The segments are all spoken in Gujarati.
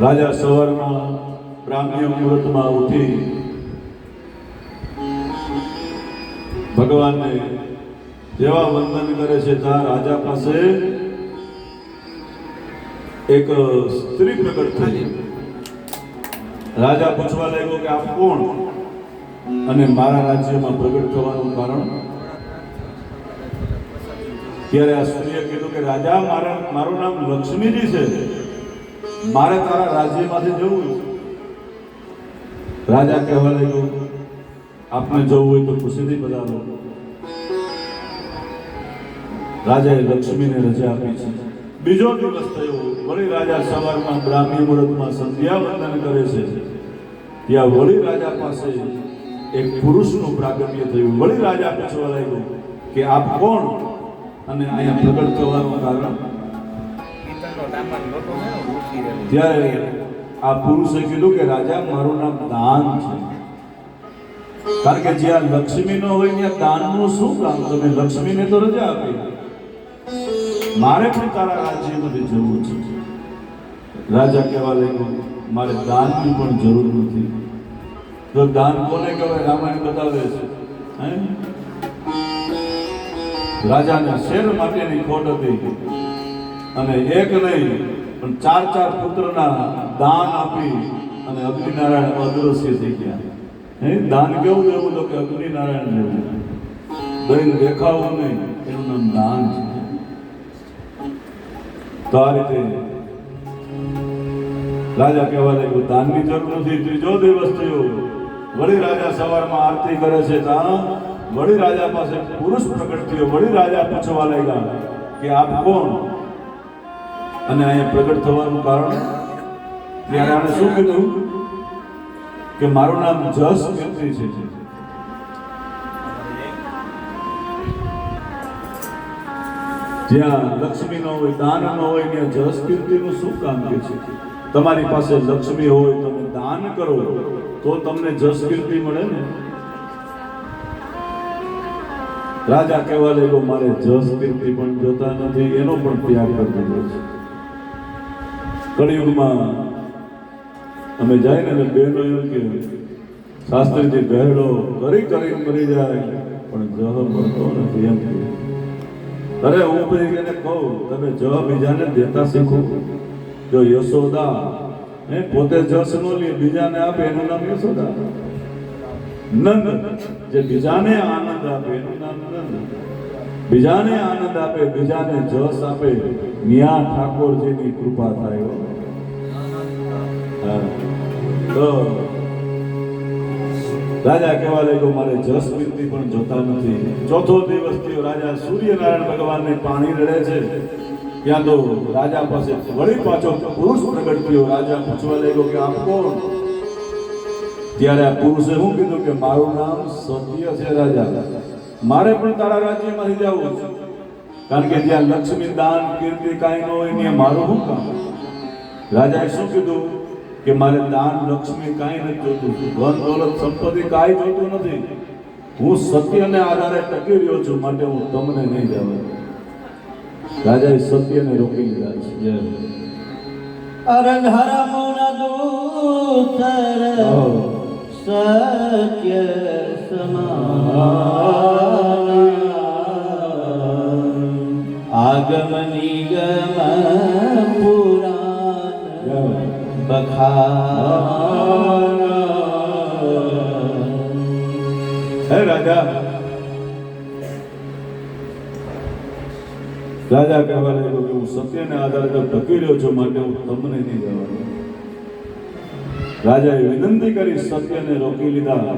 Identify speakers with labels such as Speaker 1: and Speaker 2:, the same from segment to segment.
Speaker 1: રાજા સવારના બ્રાહ્મ્ય મુહૂર્તમાં ઉઠી ભગવાનને જેવા વંદન કરે છે ત્યાં રાજા પાસે એક સ્ત્રી પ્રગટ થઈ. રાજા પૂછવા લાગ્યો કે, આપ કોણ? અને મારા રાજ્યમાં પ્રગટ થવાનું કારણ? ત્યારે આ સ્ત્રીએ કીધું કે, રાજા, મારા, મારું નામ લક્ષ્મીજી છે. મારે તારા રાજ્યમાંથી જવું છે રાજા કહેવા લાગ્યો, આપને જવું હોય તો ખુશીથી પધારો રાજાએ લક્ષ્મીને રજા આપી છે. બીજો દિવસ થયો, વળી રાજા સવારમાં બ્રાહ્મી મુહૂર્તમાં સંધ્યા વંદન કરે છે. ત્યાં વળી રાજા પાસે એક પુરુષનું પ્રાગટ્ય થયું. વળી રાજા પૂછવા લાગ્યો કે, આપ કોણ? અને અહીંયા પ્રગટ થવાનું કારણ ત્યારે આ પુરુષે કીધું કે, રાજા, મારું નામ દાન છે. કારણ કે જ્યાં લક્ષ્મી નો હોય, ત્યાં દાનનું શું કામ? તમે લક્ષ્મીને તો રજા આપી મારે પણ તારા રાજ્યમાંથી જરૂર છે. રાજા કહેવા લાગ્યો, મારે દાનની પણ જરૂર નથી. તો દાન કોને કહેવાય? રામાયણ બતાવે છે. હે? રાજાને શેર માટેની ખોટ હતી. અને એક નહીં, પણ ચાર ચાર પુત્રના દાન આપી અને અગ્નિનારાયણ અદ્રશ્ય થઈ ગયા. હે? દાન કેવું દેવું તો કે અગ્નિનારાયણ દેવું. દઈને દેખાવું નહીં, એનું નામ દાન છે. તો આ રીતે રાજા કહેવા લાગ્યું, દાનની જરૂર નથી, ત્રીજો દિવસ થયો. વળી રાજા સવારમાં આરતી કરે છે ત્યાં વળી રાજા પાસે પુરુષ પ્રગટ થયો. વળી રાજા પૂછવા લાગ્યા કે આપ કોણ? અને અહીંયા પ્રગટ થવાનું કારણ? ત્યારે આને શું કીધું? કે મારું નામ જસ કીર્તિ છે. જ્યાં લક્ષ્મી ન હોય, દાન ન હોય, ત્યાં જસ કીર્તિનું શું કામ છે? તમારી પાસે લક્ષ્મી હોય, તમે દાન કરો, તો તમને જસ કીર્તિ મળે ને? રાજા કહેવા લાગ્યો, મારે જસ કીર્તિ પણ જોતા નથી, એનો પણ ત્યાગ કરી દીધો છે. કળિયુગમાં અમે જઈને એટલે બહેનો એમ કે શાસ્ત્રીજી બહેડો કરી કરી મરી જાય, પણ જહ મળતો નથી એમ અરે હું ભાઈ એને કહું, તમે જહ બીજાને દેતા શીખો. જો યશોદા એ પોતે જસ નો લે, બીજાને આપે, એનું નામ યશોદા. નંદ, જે બીજાને આનંદ આપે, એનું નામ નંદ. બીજાને આનંદ આપે, બીજાને જસ આપે. નિયા ઠાકોરજીની કૃપા થાય તો રાજા કહેવા લાગ્યો, મારે જસ કીર્તિ પણ જોતા નથી. ચોથો દિવસ થયો, રાજા સૂર્યનારાયણ ભગવાનને પાણી રડે છે. ત્યાં તો રાજા પાસે વળી પાછો પુરુષ પ્રગટ થયો. રાજા પૂછવા લાગ્યો કે આપ કોણ? ત્યારે આ પુરુષે શું કીધું કે, મારું નામ સત્ય છે, રાજા. મારે પણ તારા રાજ્યમાંથી જવું છે. કારણ કે જ્યાં લક્ષ્મી દાન કીર્તિ કાંઈ ન હોય ત્યાં મારું શું કામ? રાજાએ શું કીધું? કે મારે દાન લક્ષ્મી કાંઈ નથી જોતું. ધન દોલત સંપત્તિ કાંઈ જોતું નથી. હું સત્યને આધારે ટકી રહ્યો છું માટે હું તમને નહીં જાવ રાજાએ સત્યને રોકી લીધા છે. જય
Speaker 2: અરંધર મુન દૂતર
Speaker 1: હો.
Speaker 2: સત્ય સમાન આગમ નિગમ પુરાણ
Speaker 1: હે રાજા રાજા કહેવા લાગ્યો કે હું સત્યને આધારે તો ટકી રહ્યો છું માટે હું તમને નહીં જવાનું રાજાએ વિનંતી કરી સત્યને રોકી લીધા.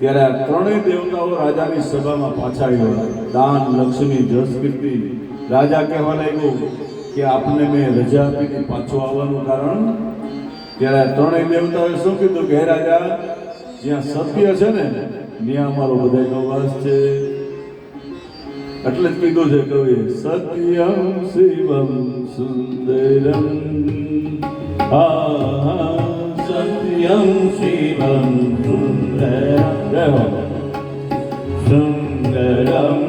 Speaker 1: ત્યારે આ ત્રણેય દેવતાઓ રાજાની સભામાં પાછા આવ્યા. દાન, લક્ષ્મી જસ કીર્તિ રાજા કહેવા લાગ્યો કે આપને મેં રજા આપીને પાછો આવવાનું કારણ? ત્યારે ત્રણેય દેવતાઓએ શું કીધું કે રાજા, જ્યાં સત્ય છે ને, ત્યાં અમારો બધાનો વાસ છે. એટલે જ કીધું છે કવિએ, સત્યમ શિવમ સુંદરમ. આ
Speaker 2: સત્યમ
Speaker 1: संयं
Speaker 2: शिवं सुन्दरं सुन्दरं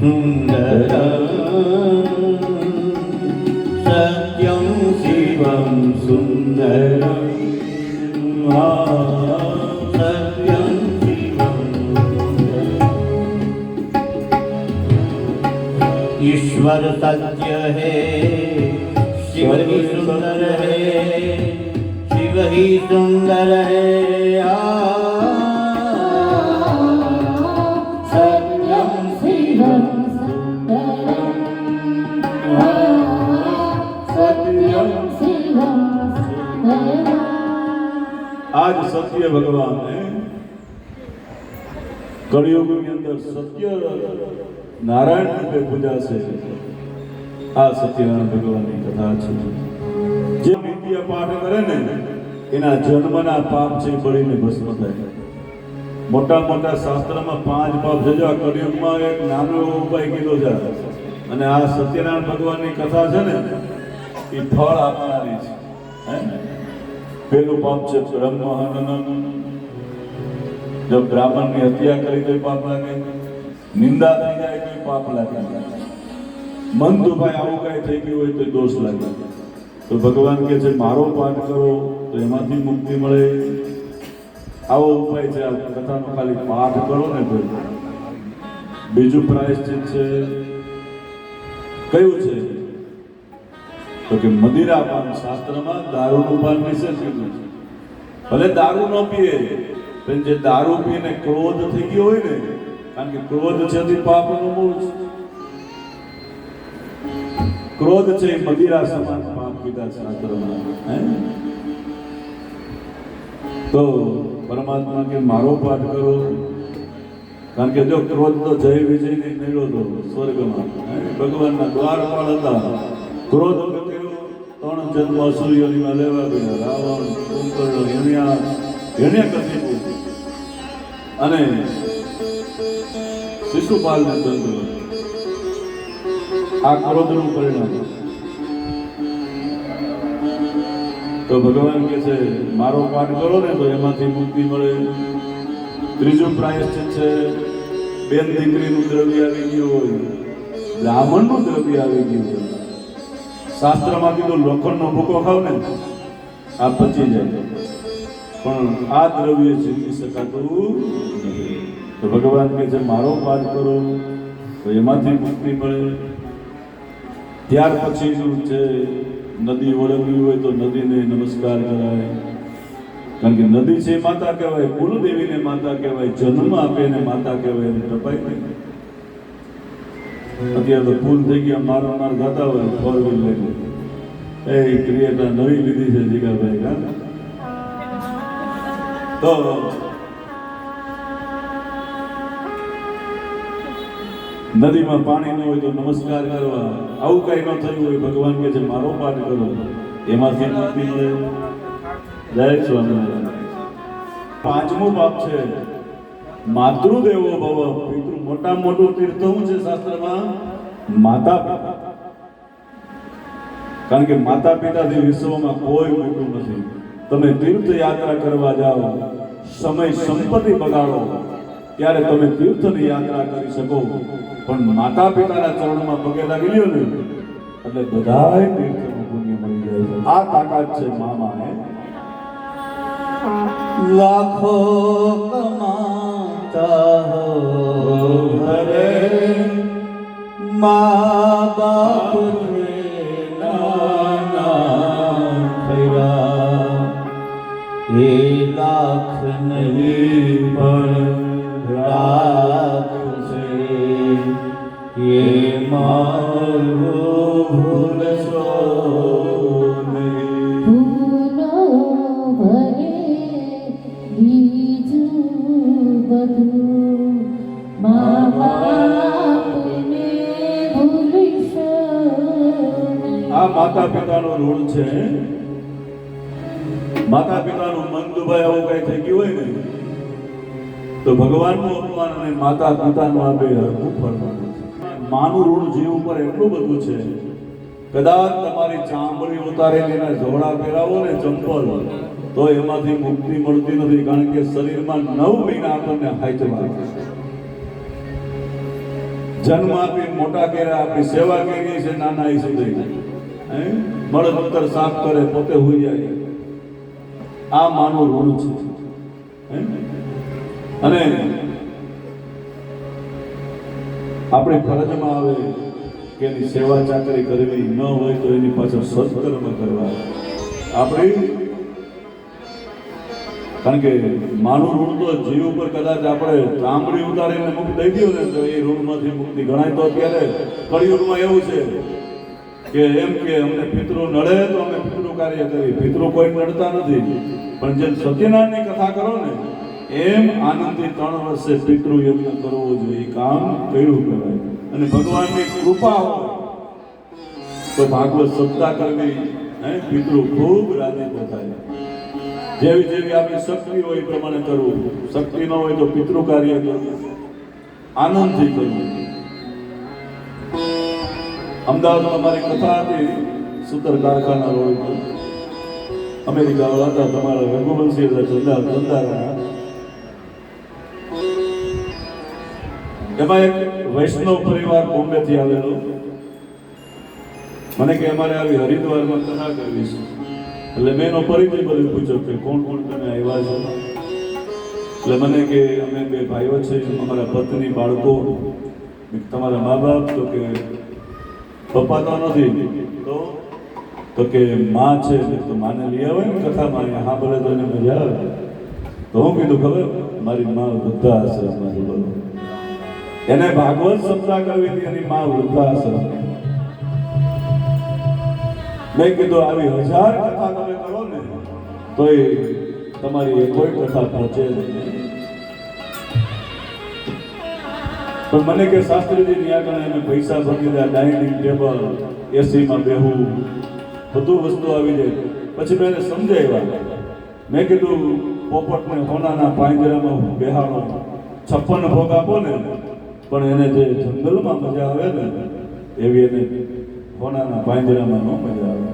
Speaker 2: सुन्दरम् सत्यं शिवं सुन्दरम् सत्यं शिवम् ईश्वर सत्य है शिव सुन्दर है शिव ही सुंदर है आ सत्यम शिवम
Speaker 1: આજ સત્ય ભગવાન હે કળિયુગની અંદર સત્ય નારાયણ રૂપે પૂજાશે આ સત્યનારાયણ ભગવાનની કથા છે જે નિત્ય પાઠ કરે ને એના જન્મના પાપ છે બળીને ભસ્મ થાય. મોટા મોટા શાસ્ત્રમાં પાંચ પાપ છે. જો કળિયુગમાં એક નાનો એવો ઉપાય કીધો છે. અને આ સત્યનારાયણ ભગવાનની કથા છે ને, એ ફળ આપનારી છે. પેલું પાપ છે બ્રહ્મહનન જો બ્રાહ્મણની હત્યા કરી તો પાપ લાગે. નિંદા થઈ જાય તો પાપ લાગે. મન તો ભાઈ આવું કઈ થઈ ગયું હોય તો દોષ લાગે. તો ભગવાન કે છે, મારો પાઠ કરો. તો એમાંથી મુક્તિ મળે, આવો ઉપાય છે. આ કથાનો ખાલી પાઠ કરો ને તો. બીજું પ્રાયશ્ચિત છે, કયું છે? તો કે મદિરા પાન શાસ્ત્રમાં દારૂનું પાન નિષેધ કીધું છે. ભલે દારૂ ન પીએ, પણ જે દારૂ પીને ક્રોધ થઈ ગયો હોય ને, કારણ કે ક્રોધ છે તે પાપનું મૂળ છે. ક્રોધ છે મદિરા સમાન પાપ કીધા શાસ્ત્રમાં, હે? તો પરમાત્મા કે મારો પાઠ કરો. કારણ કે જો ક્રોધ તો જય વિજય ને મેળો હતો સ્વર્ગમાં? ભગવાનના દ્વારપાળ હતા. ક્રોધ ત્રણ જન્મ અસુરીઓની લેવા ગયા. રાવણ કુંભકર્ણ હિરણ્યા હિરણ્યકશિપુ અને શિશુપાલને ચંદ્ર આ ક્રોધનું પરિણામ. તો ભગવાન કે છે, મારો પાઠ કરો ને તો એમાંથી મુક્તિ મળે. ત્રીજું પ્રાયશ્ચિત છે, બેન દીકરીનું દ્રવ્ય આવી ગયું હોય, બ્રાહ્મણનું દ્રવ્ય આવી ગયું હોય. શાસ્ત્રમાં કીધું, લોખંડનો ભૂકો ખાવ ને, આ પચી જાય. પણ આ દ્રવ્ય જીવી શકાતું. તો ભગવાન કે છે, મારો પાઠ કરો, તો એમાંથી મુક્તિ મળે. ત્યાર પછીનું છે નદી ઓળંગવી હોય તો નદીને નમસ્કાર કરાય. કારણ કે નદી છે માતા કહેવાય કુલદેવીને માતા કહેવાય જન્મ આપે ને માતા કહેવાય એને ટપાય નહીં. અત્યારે તો ફૂલ થઈ ગયા મારો માર ગાતા હોય ફોર વ્હીલ લઈને એ ક્રિએટર નવી લીધી છે જીગાભાઈ હા? તો નદીમાં પાણી ન હોય તો નમસ્કાર કરવા. આવું કઈ ન થયું હોય, ભગવાન કે છે, મારો પાઠ કરો. એમાંથી મુક્તિ મળે જય સ્વામિનારાયણ પાંચમું પાપ છે. માતૃદેવો ભવ. પિતૃ મોટા મોટું તીર્થ શું છે શાસ્ત્રમાં માતા પિતા. કારણ કે માતા પિતાથી વિશ્વમાં કોઈ મોટું નથી. તમે તીર્થ યાત્રા કરવા જાઓ, સમય સંપત્તિ બગાડો, ત્યારે તમે તીર્થની યાત્રા કરી શકો. પણ માતા પિતાના ચરણમાં પગે લાગી લ્યો ને, એટલે બધાય તીર્થનું પુણ્ય મળી જાય છે. આ તાકાત છે
Speaker 2: મામાને. લાખો કમાતા હો હરે મા બાપ એ લાખ નહીં પણ
Speaker 1: માતા પિતાનો ઋણ છે. માતા પિતાનું મન દુભાય આવું કઈ થઈ ગયું હોય ને, તો ભગવાનનું અપમાન અને માતા પિતાનું આપે હરખું ફરવાનું માનું ઋણ જીવ ઉપર એટલું બધું છે, કદાચ તમારી ચામડી ઉતારેલી એના જોડા પહેરાવો ને ચંપલ, તો એમાંથી મુક્તિ મળતી નથી, કારણ કે શરીરમાં નવ મહિના આપણને હાચવા જન્મ આપી, મોટા કર્યા આપણી સેવા કરી છે, નાના એ સુધી? મળમૂત્ર સાફ કરે, પોતે હોઈ જાય. આ માનું ઋણ છે? અને આપણે ફરજમાં આવે કે એની સેવા ચાકરી કરવી ન હોય તો એની પાછળ સત્કર્મ કરવા. આપણે કારણ કે માનું ઋણ તો જીવ ઉપર કદાચ આપણે ચામડી ઉતારીને મુક્ત દઈ દો ને તો એ ઋણમાંથી મુક્તિ ગણાય તો અત્યારે કળિયુગમાં એવું છે. કે એમ કે અમને પિતૃ નડે તો અમે પિતૃ કાર્ય કરી પિતૃ કોઈ નડતા નથી. પણ જેમ સત્યનારાયણની કથા કરો ને, એમ આનંદથી ત્રણ વર્ષે પિતૃ યજ્ઞ કરવો જોઈએ. કામ કર્યું કહેવાય. અને ભગવાનની કૃપા હોય તો ભાગવત સત્તા કરવી, હે, પિતૃ ખૂબ રાજી થાય જેવી જેવી આપણી શક્તિ હોય એ પ્રમાણે કરવું. શક્તિ ન હોય તો પિતૃ કાર્ય કરવું. આનંદથી કરવું. અમદાવાદમાં મારી કથા હતી સૂતર કારખાના રોડ પર અમેરિકા હતા, તમારા રઘુવંશી હતા ચંદા ચંદારા એમાં એક વૈષ્ણવ પરિવાર બોમ્બેથી આવેલો. મને કે અમારે આવી હરિદ્વારમાં કથા કરવી છે. એટલે મેં એનો પરિચય બધું પૂછ્યો કે કોણ કોણ તમે આવ્યા છો. એટલે મને કે અમે બે ભાઈઓ છે અમારા પત્ની બાળકો. તમારા મા બાપ, તો કે પપ્પા નથી. તો? તો કે માં છે, તો માને લઈ આવે ને કથામાં અહીંયા. હા બોલે તો એને મજા આવે. તો હું કીધું, ખબર, મારી માં વૃદ્ધા હશે મારી બોલો. એને ભાગવત સત્તા કરવી હતી, એની માં વૃદ્ધા હશે મેં કીધું, આવી હજાર કથા તમે કરો ને, તો એ તમારી કોઈ કથા પહોંચે નહીં. પણ મને કે શાસ્ત્રીજી ની આગળ અમે પૈસા ભરી દીધા ડાઇનિંગ ટેબલ એસીમાં બેહવું બધું વસ્તુ આવી જાય. પછી મેં એને સમજાવ્યા. મેં કીધું, પોપટને હોનાના પાંજરામાં બેહાડો. છપ્પન ભોગ આપો ને. પણ એને જે જંગલમાં મજા આવે ને, એવી એને હોનાના પાંજરામાં ન મજા આવે.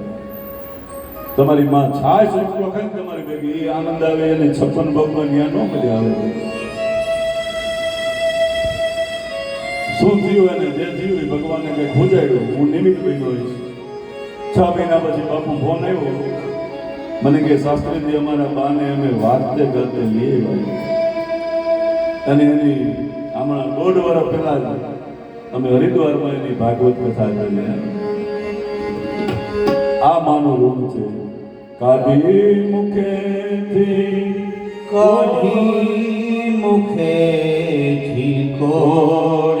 Speaker 1: તમારી માં છાશ રોટલો ખાય તમારી ભેગી, એ આનંદ આવે એને છપ્પન ભોગમાં ત્યાં ન મજા આવે. શું થયું એને જે થયું એ ભગવાને કંઈ ખોજાડ્યું હું નિમિત્ત બન્યો છું છ મહિના પછી બાપુ ફોન આવ્યો. મને કે શાસ્ત્રીજી અમારા બાને અમે વાતે કરતે લઈ અને એની હમણાં દોઢ વર્ષ પહેલા અમે હરિદ્વારમાં એની ભાગવત કથા કરી આ માનો ઋણ છે. કાઢી મુખેથી
Speaker 2: કઢી મુખેથી કોળિયા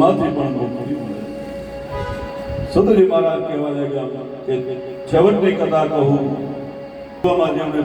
Speaker 1: એમાંથી પણ મુક્તિ મળે સુધરી મહારાજ કહેવા લાગ્યા કે છેવટની કથા કહું. જેમણે